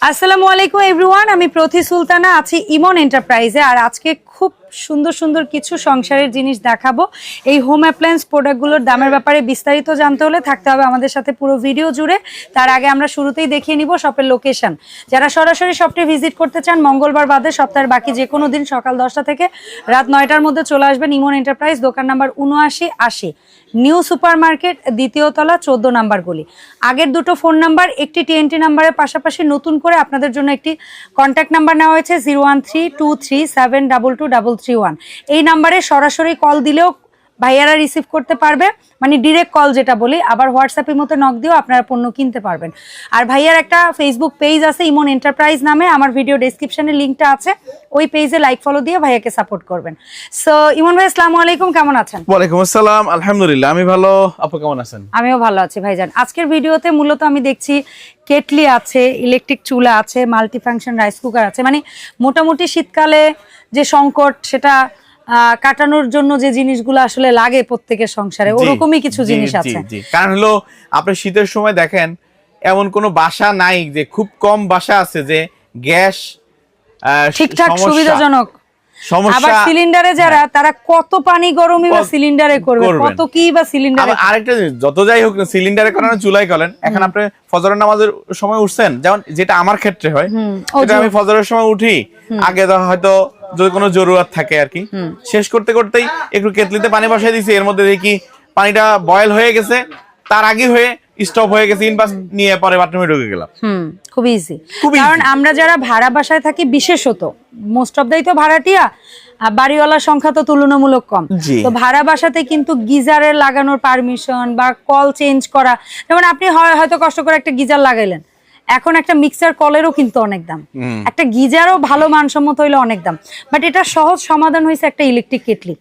আসসালামু আলাইকুম এভরিওয়ান আমি প্রতি সুলতানা আছি ইমন এন্টারপ্রাইজে আর আজকে খুব সুন্দর সুন্দর কিছু সংসারের জিনিস দেখাবো। এই হোম অ্যাপ্লায়েন্স প্রোডাক্টগুলোর দামের ব্যাপারে বিস্তারিত জানতে হলে থাকতে হবে আমাদের সাথে পুরো ভিডিও জুড়ে। তার আগে আমরা শুরুতেই দেখিয়ে নিব শপের লোকেশন যারা সরাসরি শপটি ভিজিট করতে চান, মঙ্গলবার বাদে সপ্তাহের বাকি যে কোনো দিন সকাল দশটা থেকে রাত নয়টার মধ্যে চলে আসবেন ইমন এন্টারপ্রাইজ দোকান নাম্বার উনআশি, আশি। নিউ সুপার মার্কেট দ্বিতীয়তলা চোদ্দ নাম্বার গলি। আগের দুটো ফোন নাম্বার একটি টিএনটি নাম্বারের পাশাপাশি নতুন করে আপনাদের জন্য একটি কন্ট্যাক্ট নাম্বার নেওয়া হয়েছে zero one three two three seven double two double three one এই নাম্বারে সরাসরি কল দিলেও ভাইয়ারা রিসিভ করতে পারবে। মানে ডিরেক্ট কল যেটা বলি আবার হোয়াটসঅ্যাপের মতো নক দিয়েও আপনারা পণ্য কিনতে পারবেন। আর ভাইয়ার একটা ফেসবুক পেজ আছে ইমন এন্টারপ্রাইজ নামে আমার ভিডিও ডেসক্রিপশনে লিঙ্কটা আছে। ওই পেজে লাইক ফলো দিয়ে ভাইয়াকে সাপোর্ট করবেন। সো ইমন ভাই আসসালামু আলাইকুম কেমন আছেন? ওয়ালাইকুম আসসালাম আলহামদুলিল্লাহ আমি ভালো। আপু কেমন আছেন? আমিও ভালো আছি ভাইজান। আজকের ভিডিওতে মূলত আমি দেখছি কেটলি আছে ইলেকট্রিক চুলা আছে মাল্টি ফাংশন রাইস কুকার আছে। মানে মোটামুটি শীতকালে যে সংকট সেটা কাটানোর জন্য যে জিনিসগুলো আসলে লাগে প্রত্যেকের সংসারে ওরকমই কিছু জিনিস আছে। কারণ হলো আপনি শীতের সময় দেখেন এমন কোনো বাসা নাই যে খুব কম বাসা আছে যে গ্যাস ঠিকঠাক সুবিধাজনক। আবার সিলিন্ডারে যারা তারা কত পানি গরমই বা সিলিন্ডারে করবে কত কি বা সিলিন্ডারে আরেকটা যত যাই হোক সিলিন্ডারে করেন চুলাই করেন এখন আপনি ফজরের নামাজের সময় উঠছেন যেমন যেটা আমার ক্ষেত্রে হয় আমি ফজরের সময় উঠি আগে হয়তো যদি কোনো জরুরত থাকে আর কি। শেষ করতে করতেই একটু কেতলিতে পানি বসাই দিছি এর মধ্যে দেখি পানিটা বয়েল হয়ে গেছে তার আগে হয়ে স্টপ হয়ে গেছে ইনপাস নিয়ে পরে বাথরুমে ঢুকে গেলাম। হুম খুব ইজি কারণ আমরা যারা ভাড়া বাসায় থাকি বিশেষত মোস্ট অফ দাই তো ভাড়াটিয়া আর বাড়িওয়ালার সংখ্যা তো তুলনামূলক কম। তো ভাড়া বাসাতে কিন্তু গিজারের লাগানোর পারমিশন বা কল চেঞ্জ করা যেমন আপনি হয়- হয়তো কষ্ট করে একটা গিজার লাগাইলেন এখন একটা মিক্সার কলেরও কিন্তু অনেক দাম। একটা গিজারও ভালো মানসম্মত হইলে অনেক দাম। বাট এটা সহজ সমাধান হয়েছে একটা ইলেকট্রিক কেটলি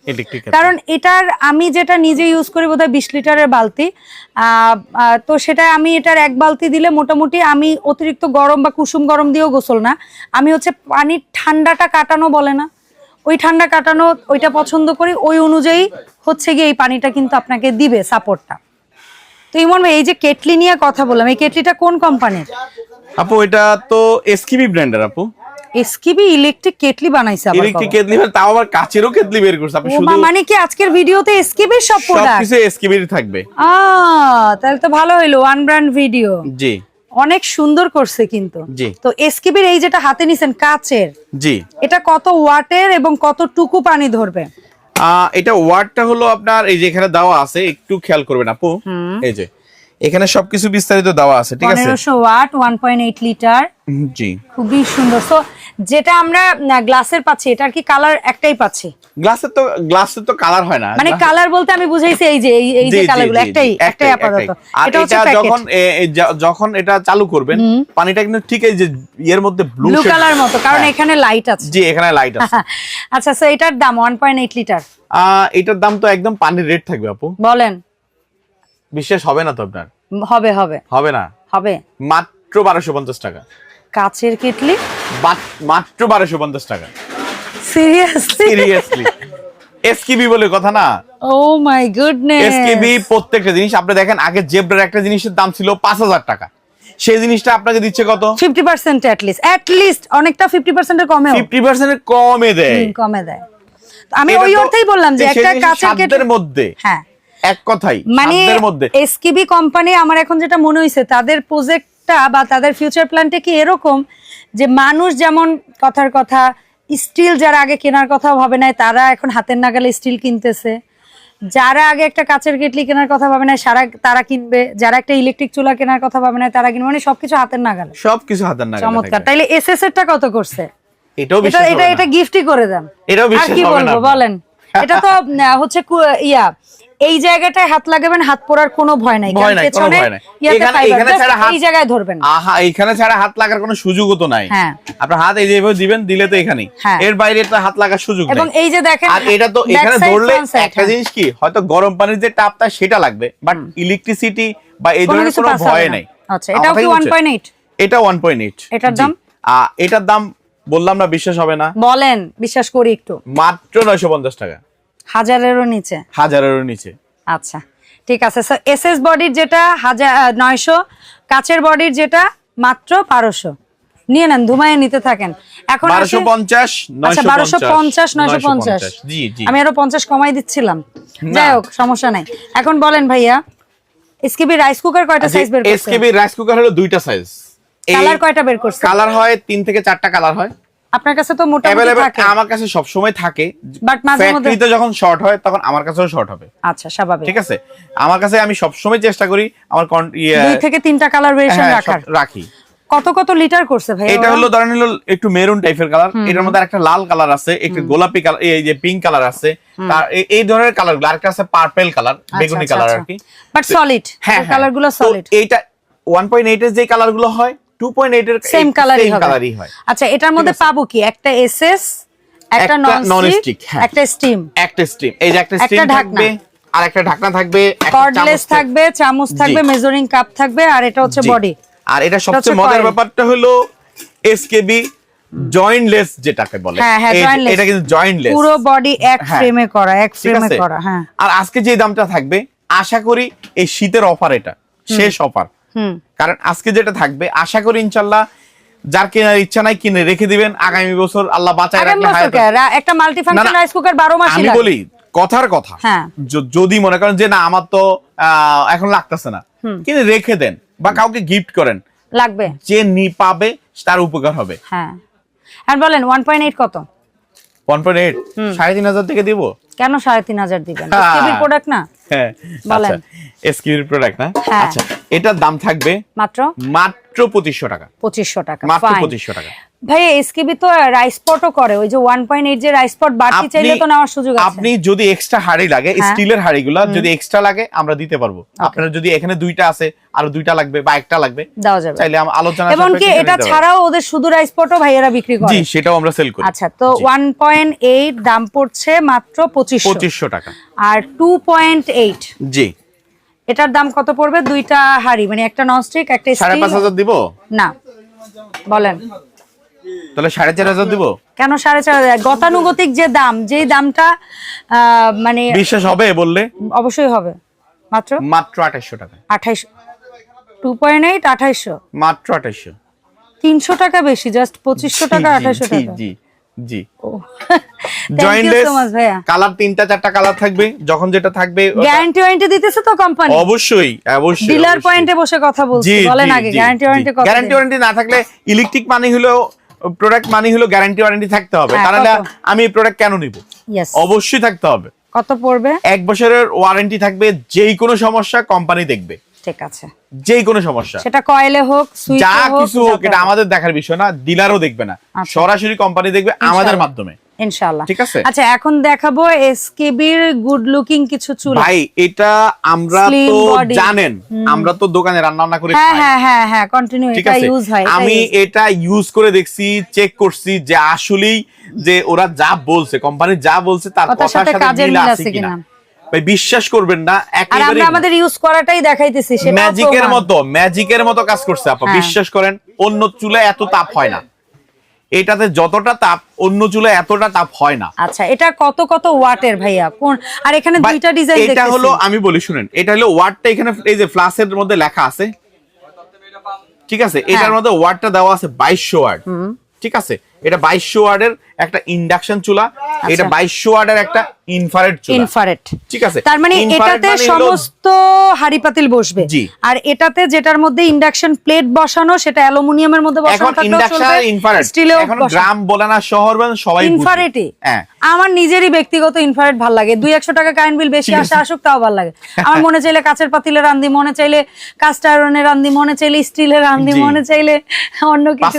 কারণ এটার আমি যেটা নিজে ইউজ করি বোধহয় বিশ লিটারের বালতি। তো সেটা আমি এটার এক বালতি দিলে মোটামুটি আমি অতিরিক্ত গরম বা কুসুম গরম দিয়েও গোসল না। আমি হচ্ছে পানির ঠান্ডাটা কাটানো বলে না। ওই ঠান্ডা কাটানো ওইটা পছন্দ করি। ওই অনুযায়ী হচ্ছে গিয়ে এই পানিটা কিন্তু আপনাকে দিবে সাপোর্টটা তো ইমন ভাই এই যে কেটলি নিয়ে কথা বললাম এই কেটলিটা কোন কোম্পানির আপু এটা তো এসকিবি ব্র্যান্ডের আপু। এসকিবি ইলেকট্রিক কেটলি বানাইছে আবার ইলেকট্রিক বাবা। কেতলি তাও আবার কাচেরও কেতলি বের করছে। আপনি শুধু মানে কি আজকের ভিডিওতে এসকিবি সব প্রোডাক্ট সবকিছু এসকিবির থাকবে। আহ তাহলে তো ভালো হইল ওয়ান ব্র্যান্ড ভিডিও জি। অনেক সুন্দর করছে কিন্তু। জি। তো এসকিবির এই যেটা হাতে নিছেন কাচের জি। এটা কত ওয়াটের এবং কতটুকু পানি ধরবে? এটা ওয়ার্ডটা হলো আপনার এই যে এখানে দেওয়া আছে একটু খেয়াল করবেন আপু। এই যে এখানে সবকিছু বিস্তারিত দেওয়া আছে ঠিক আছে? 1500 watt one point eight litre hmm, জি। খুবই সুন্দর। তো যেটা আমরা গ্লাসের পাচ্ছি এটার কি কালার একটাই পাচ্ছি। গ্লাসের তো গ্লাসের তো কালার হয় না। মানে কালার বলতে আমি বুঝাইছি এই যে এই- এই যে কালারগুলো একটাই একটাই আপাতত। এটা হচ্ছে যখন যখন এটা চালু করবেন পানিটা কিন্তু ঠিক এই যে এর মধ্যে ব্লু কালার মতো কারণ এখানে লাইট আছে। জি এখানে লাইট আছে। আচ্ছা সো এটার দাম one point eight litre ah, এটার দাম তো একদম পানির রেট থাকবে আপু। বলেন। বিশ্বাস হবে না তো আপনার? হবে হবে। হবে না? হবে। মাত্র বারোশো পঞ্চাশ টাকা। কাচের কেটলি? মাত্র বারোশো পঞ্চাশ টাকা। সিরিয়াসলি সিরিয়াসলি এসকিবি বলে কথা না? ও মাই গুডনেস এসকেবি প্রত্যেকটা জিনিস আপনি দেখেন আগে জেব্রার একটা জিনিসের দাম ছিল পাঁচ হাজার টাকা। সেই জিনিসটা আপনাকে দিচ্ছে কত? Fifty percent at least at least অনেকটা ফিফটি পার্সেন্টের কমেও। ফিফটি পার্সেন্ট কমে দেয়। কমে দেয়। আমি ওই অর্থেই বললাম যে একটা কাঁচের মধ্যে। হ্যাঁ। এক কথাই মানে এসকিবি কোম্পানি আমার এখন যেটা মনে হয়েছে তাদের প্রজেক্টটা বা তাদের ফিউচার প্ল্যানটা কি এরকম যে মানুষ যেমন কথার কথা স্টিল যারা আগে কেনার কথা ভাবে নাই তারা এখন হাতের নাগালে স্টিল কিনতেছে। যারা আগে একটা কাচের কেটলি কেনার কথা ভাবে না সারা তারা কিনবে। যারা একটা ইলেকট্রিক চুলা কেনার কথা ভাবে না তারা কিনবে। মানে সবকিছু হাতের নাগালে। সবকিছু হাতের নাগালে চমৎকার। তাইলে এসএস এরটা কত করছে? এটাও এটা বিশ্বাস এটা এটা গিফটই করে দেন। এটাও বিশ্বাস কি হবে না বলব বলেন। এটা তো হচ্ছে ইয়া এই জায়গাটায় হাত লাগাবেন হাত পড়ার কোনো ভয় নাই ভয় নাই, কোনো ভয় নাই। এখানে- এখানে ছাড়া হাত- এই জায়গায় ধরবেন আহা এখানে ছাড়া হাত লাগার কোনো সুযোগও তো নাই হ্যাঁ। আপনার হাত এই যেভাবে দিবেন দিলে তো এখানেই হ্যাঁ। এর বাইরে তো হাত লাগার সুযোগ এবং এই যে দেখেন আর এটা তো এখানে ধরলে একটা হ্যাঁ। জিনিস কি হয়তো গরম পানির যে টাপটা সেটা লাগবে বাট ইলেকট্রিসিটি বা এই ধরনের কোনো ভয়। নেই আচ্ছা, এটাও কি 1.8? এটা 1.8 এটার। দাম? এটার দাম বললাম না বিশ্বাস হবে না বলেন বিশ্বাস করি একটু মাত্র 950 টাকা হাজারেরও নিচে। হাজারেরও নিচে। আচ্ছা ঠিক আছে। স্যার এসএস বডির যেটা হাজার নয়শো কাচের বডির যেটা মাত্র বারোশো। নিয়ে নেন ধুমায় নিতে থাকেন। এখন বারোশো পঞ্চাশ আচ্ছা বারোশো পঞ্চাশ নয়শো পঞ্চাশ। আমি আরও পঞ্চাশ কমাই দিচ্ছিলাম। যাই হোক সমস্যা নাই। এখন বলেন ভাইয়া এসকেবি রাইস কুকার কয়টা সাইজ বের করছে? এসকেবি রাইস কুকার হলো দুইটা সাইজ কালার কয়টা বের করছে? কালার হয় তিন থেকে চারটা কালার হয়। আপনার কাছে তো মোটামুটি থাকে। আমার কাছে সব সময় থাকে। But মাঝে মধ্যে- ফ্যাক্টরিতে যখন শর্ট হয় তখন আমার কাছেও শর্ট হবে। আচ্ছা স্বাভাবিক। ঠিক আছে? আমার কাছে আমি সব সময় চেষ্টা করি আমার ইয়ে- দুই থেকে তিনটা কালার ভেরিয়েশন হ্যাঁ, রাখার। রাখি। কত কত লিটার করছে ভাই এটা হলো ধরেন হলো একটু মেরুন টাইপের কালার এটার মধ্যে একটা লাল কালার আছে একটু গোলাপি কালার এই যে পিঙ্ক কালার আছে। তার এই- ধরনের কালারগুলো আরেকটা আছে পার্পল কালার বেগুনি কালার আর কি। বাট সলিড হ্যাঁ কালারগুলো সলিড এইটা 1.8 এর যে কালারগুলো হয় 2.8 এর সেম কালারই কালারই হয়। আচ্ছা এটার মধ্যে পাবো কি? একটা এসএস একটা একটা নন স্টিক হ্যাঁ। একটা স্টিম একটা স্টিম এই যে একটা একটা স্টিম থাকবে আর একটা ঢাকনা থাকবে কর্ডলেস থাকবে। থাকবে চামচ থাকবে মেজারিং কাপ থাকবে আর এটা হচ্ছে জি। বডি আর এটা সবচেয়ে হচ্ছে মজার ব্যাপারটা হলো এসকেবি জয়েন্টলেস যেটাকে বলে। হ্যাঁ, হ্যাঁ, এটা কিন্তু জয়েন্টলেস পুরো বডি এক। ফ্রেমে করা এক ফ্রেমে করা হ্যাঁ। আর আজকে যে দামটা থাকবে আশা করি এই শীতের অফার এটা। শেষ অফার কারণ আজকে যেটা থাকবে আশা করি ইনশাল্লাহ যার কেনার ইচ্ছা নাই কিনে রেখে দিবেন। আগামী বছর আল্লাহ বাঁচায় রাখলে একটা মাল্টি ফাংশন রাইস কুকার 12 মাসই আমি বলি কথার কথা। হ্যাঁ। যদি মনে করেন যে না আমার তো এখন লাগতেছে না কিন্তু রেখে দেন বা কাউকে গিফট করেন। লাগবে। যে নি পাবে তার উপকার হবে। হ্যাঁ। আর বলেন 1.8 কত? ওয়ান পয়েন্ট এইট সাড়ে তিন হাজার থেকে দিব? কেন সাড়ে তিন হাজার দিবেন? হ্যাঁ। টিভির প্রোডাক্ট না? হ্যাঁ বলেন। আচ্ছা। এসকিউর প্রোডাক্ট না? হ্যাঁ। আচ্ছা। এটার দাম থাকবে মাত্র? মাত্র পঁচিশশো টাকা। পঁচিশশো টাকা মাত্র. পঁচিশশো টাকা। ভাই এসকেবি তো রাইস পটও করে ওই যে 1.8 যে রাইস পট বাড়তি চাইলে তো নেওয়ার সুযোগ আছে। আপনি যদি এক্সট্রা হাড়ি লাগে হ্যাঁ। স্টিলের হাড়িগুলো যদি এক্সট্রা লাগে আমরা দিতে পারব। আপনার যদি এখানে দুইটা আছে আরও দুইটা লাগবে বা একটা লাগবে দেওয়া যাবে। চাইলে আলোচনা এবং কি এটা ছাড়াও ওদের শুধু রাইস পটও ভাইয়েরা বিক্রি করে? জি সেটাও আমরা সেল করি। আচ্ছা তো 1.8 দাম পড়ছে মাত্র 2500 পঁচিশশো টাকা। আর 2.8 জি। এটার দাম কত পড়বে? দুইটা হাড়ি মানে একটা ননস্টিক একটা সাড়ে স্টিল পাঁচ হাজার দিব? না। বলেন। তাহলে সাড়ে চার হাজার দিব? কেন সাড়ে চার হাজার? গতানুগতিক যে দাম যেই দামটা মানে বিশ্বাস হবে বললে? অবশ্যই হবে। মাত্র? মাত্র আঠাইশো টাকা। আঠাইশ টু পয়েন্ট এইট আঠাইশো মাত্র আঠাইশো তিনশো টাকা বেশি জাস্ট পঁচিশশো টাকা আঠাইশো জি টাকা। জি। জি। ও কালার তিনটা চারটা কালার থাকবে যখন যেটা থাকবে গ্যারান্টি ওয়ারেন্টি দিতেছে তো কোম্পানি অবশ্যই অবশ্যই ডিলার অবশ্যই। পয়েন্টে বসে কথা বলছি বলেন আগে গ্যারান্টি ওয়ারেন্টি গ্যারান্টি ওয়ারেন্টি না থাকলে ইলেকট্রিক মানি হলো প্রোডাক্ট মানি হলো গ্যারান্টি ওয়ারেন্টি থাকতে হবে। হ্যাঁ, তাহলে আমি এই প্রোডাক্ট কেন নিব? অবশ্যই থাকতে হবে। কত পড়বে? এক বছরের ওয়ারেন্টি থাকবে যেই কোনো সমস্যা কোম্পানি দেখবে। ঠিক আছে। যেই কোনো সমস্যা। সেটা কয়েলে হোক সুইচে যা কিছু হোক এটা আমাদের দেখার বিষয় না ডিলারও দেখবে না। আচ্ছা। সরাসরি কোম্পানি দেখবে আমাদের মাধ্যমে। ইনশাআল্লাহ ঠিক আছে? আচ্ছা এখন দেখাবো এসকেবির গুড লুকিং কিছু চুল। ভাই এটা আমরা তো জানেন আমরা তো দোকানে রান্না বান্না করে হ্যাঁ খাই। হ্যাঁ হ্যাঁ হ্যাঁ কন্টিনিউ এটা ইউজ হয় আমি এটা ইউজ করে দেখছি চেক করছি যে আসলেই যে ওরা যা বলছে কোম্পানি যা বলছে তার কথার সাথে মিল আছে কিনা। ভাই বিশ্বাস করবেন না আর আমরা আমাদের ইউজ করাটাই দেখাইতেছি সেটা ম্যাজিকের মতো ম্যাজিকের মতো কাজ করছে আপা হ্যাঁ। বিশ্বাস করেন অন্য চুলায় এত তাপ হয় না। এটাতে যতটা তাপ অন্য চুলায় এতটা তাপ হয় না। আচ্ছা এটা কত কত ওয়াটের ভাইয়া? কোন আর এখানে দুইটা ডিজাইন এটা হলো আমি বলি শুনেন এটা হলো ওয়ার্ডটা এখানে এই যে ফ্লাসের মধ্যে লেখা আছে। ঠিক আছে? এটার হ্যাঁ। মধ্যে ওয়ার্ডটা দেওয়া আছে বাইশশো ওয়ার্ড ঠিক আছে? এটা বাইশশো ওয়ার্ডের একটা ইন্ডাকশন চুলা। এটা বাইশশো ওয়ার্ডের একটা ইনফারেট চুলা। ইনফারেট ঠিক আছে? তার মানে এটাতে মানে সমস্ত হাড়ি পাতিল বসবে। আর এটাতে যেটার মধ্যে ইন্ডাকশন প্লেট বসানো সেটা অ্যালুমিনিয়ামের মধ্যে বসানো ইন্ডাকশন ইনফারেট স্টিলেও এখন গ্রাম বলে না শহর বলে সবাই বুঝে। হ্যাঁ। আমার নিজেরই ব্যক্তিগত ইনফারেট ভালো লাগে। দুই একশো টাকা কারেন্ট বিল বেশি আসে আসুক তাও ভালো লাগে। আমার মনে চাইলে কাঁচের পাতিলে রান্ধি মনে চাইলে কাস্ট আয়রনের রান্ধি মনে চাইলে স্টিলের রান্ধি জি। মনে চাইলে অন্য কিছু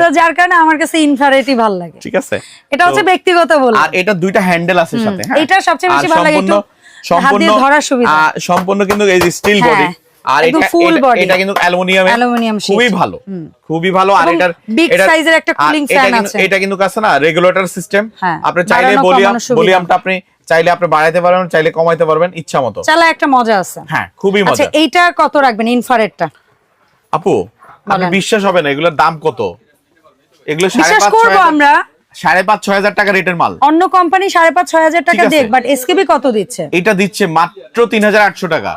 তো যার কারণে আমার কাছে ইনফারেটই ভালো লাগে। ঠিক আছে। এটা হচ্ছে ব্যক্তিগত বলে। আর এটা দুইটা হ্যান্ডেল আছে সাথে হ্যাঁ? এইটা সবচেয়ে বেশি ভালো লাগে, একটু সম্পূর্ণ ধরার সুবিধা। সম্পূর্ণ কিন্তু এই যে স্টিল হ্যাঁ, বডি আর এটা full এটা- এটা কিন্তু অ্যালুমিনিয়াম Aluminium খুবই ভালো খুবই ভালো। আর এটার size এর একটা এটা fan কিন্তু- আছে। এটা কিন্তু কাছে না রেগুলেটর সিস্টেম হ্যাঁ, আপনি চাইলে ভলিউম ভলিউমটা আপনি চাইলে আপনি বাড়াইতে পারবেন চাইলে কমাইতে পারবেন ইচ্ছা মতো। চালা একটা মজা আছে। হ্যাঁ খুবই মজা। আচ্ছা এইটা কত রাখবেন ইনফারেটটা আপু আপনি বিশ্বাস হবে না এগুলোর দাম কত? এগুলো সাড়ে বিশ্বাস পাঁচ করব আমরা। সাড়ে পাঁচ ছয় হাজার টাকা রেটের মাল। অন্য কোম্পানি সাড়ে পাঁচ ছয় হাজার টাকা দেখ বাট এসকেবি কত দিচ্ছে? এটা দিচ্ছে মাত্র তিন হাজার আটশো টাকা।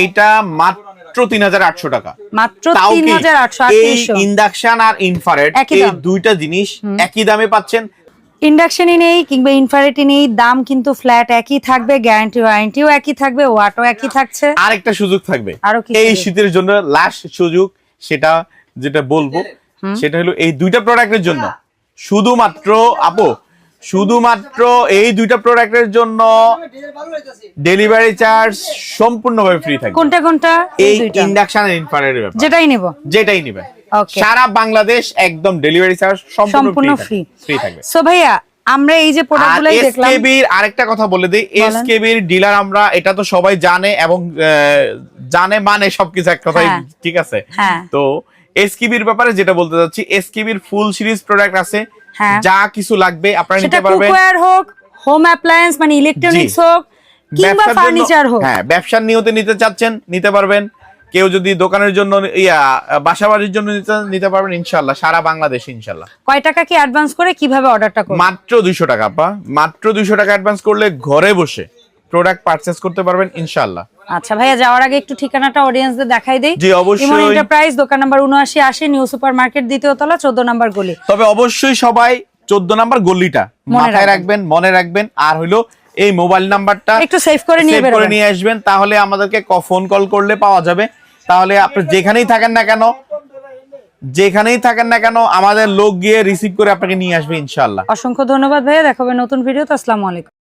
এইটা মাত্র তিন হাজার আটশো টাকা। মাত্র তিন হাজার আটশো এই ইন্ডাকশন আর এই দাম। দুইটা জিনিস একই দামে পাচ্ছেন। ইন্ডাকশনই নেই কিংবা নেই দাম কিন্তু ফ্ল্যাট একই থাকবে গ্যারান্টি ওয়ারেন্টিও একই থাকবে ওয়াটও একই থাকছে। আরেকটা সুযোগ থাকবে। আরও কি এই? শীতের জন্য লাস্ট সুযোগ সেটা যেটা বলব সেটা হলো এই দুইটা প্রোডাক্টের জন্য। শুধুমাত্র আপু শুধুমাত্র এই দুইটা প্রোডাক্টের জন্য ডেলিভারি চার্জ সম্পূর্ণভাবে ফ্রি থাকবে। কোনটা কোনটা? এই ইন্ডাকশন আর ইনফ্রারেডের ব্যাপার। যেটাই নেব। যেটাই Okay. সারা বাংলাদেশ একদম ডেলিভারি চার্জ সম্পূর্ণ ফ্রি ফ্রি থাকবে। সো ভাইয়া আমরা এই যে আর প্রোডাক্টগুলাই দেখলাম এসকেবির আরেকটা কথা বলে দিই। এসকেবির ডিলার আমরা এটা তো সবাই জানে এবং জানে মানে সবকিছু এক কথাই হ্যাঁ। ঠিক আছে? হ্যাঁ। তো এসকিবির ব্যাপারে যেটা বলতে চাচ্ছি এসকিবির ফুল সিরিজ প্রোডাক্ট আছে। হ্যাঁ। যা কিছু লাগবে আপনারা নিতে পারবেন। কুকওয়্যার হোক হোম অ্যাপ্লায়েন্স মানে ইলেকট্রনিক্স হোক কিংবা ফার্নিচার হোক। হ্যাঁ ব্যবসার নিয়তে নিতে চাচ্ছেন নিতে পারবেন। কেউ যদি দোকানের জন্য ইয়া বাসাবাড়ির জন্য নিতে নিতে পারবেন ইনশাল্লাহ সারা বাংলাদেশ ইনশাল্লাহ কয় টাকা কি অ্যাডভান্স করে কীভাবে অর্ডারটা করব মাত্র দুইশো টাকা পা মাত্র দুইশো টাকা অ্যাডভান্স করলে ঘরে বসে প্রোডাক্ট পারচেস করতে পারবেন ইনশাল্লাহ আচ্ছা ভাইয়া যাওয়ার আগে একটু ঠিকানাটা অডিয়েন্সদের দেখাই দেই। জি, অবশ্যই। ইমন এন্টারপ্রাইজ দোকান নাম্বার উনআশি আশি নিউ সুপার মার্কেট দ্বিতীয় তলা চোদ্দ নাম্বার গলি। তবে অবশ্যই সবাই চোদ্দ নাম্বার গল্লিটা মনে মাথায় রাখবেন। মনে রাখবেন। আর হলো এই মোবাইল নাম্বারটা একটু সেভ করে নিয়ে save করে নিয়ে আসবেন তাহলে আমাদেরকে ফোন কল করলে পাওয়া যাবে। তাহলে আপনি যেখানেই থাকেন না কেন যেখানেই থাকেন না কেন আমাদের লোক গিয়ে রিসিভ করে আপনাকে নিয়ে আসবে ইনশাল্লাহ অসংখ্য ধন্যবাদ ভাইয়া। দেখাবে নতুন ভিডিও তো আসসালামু আলাইকুম।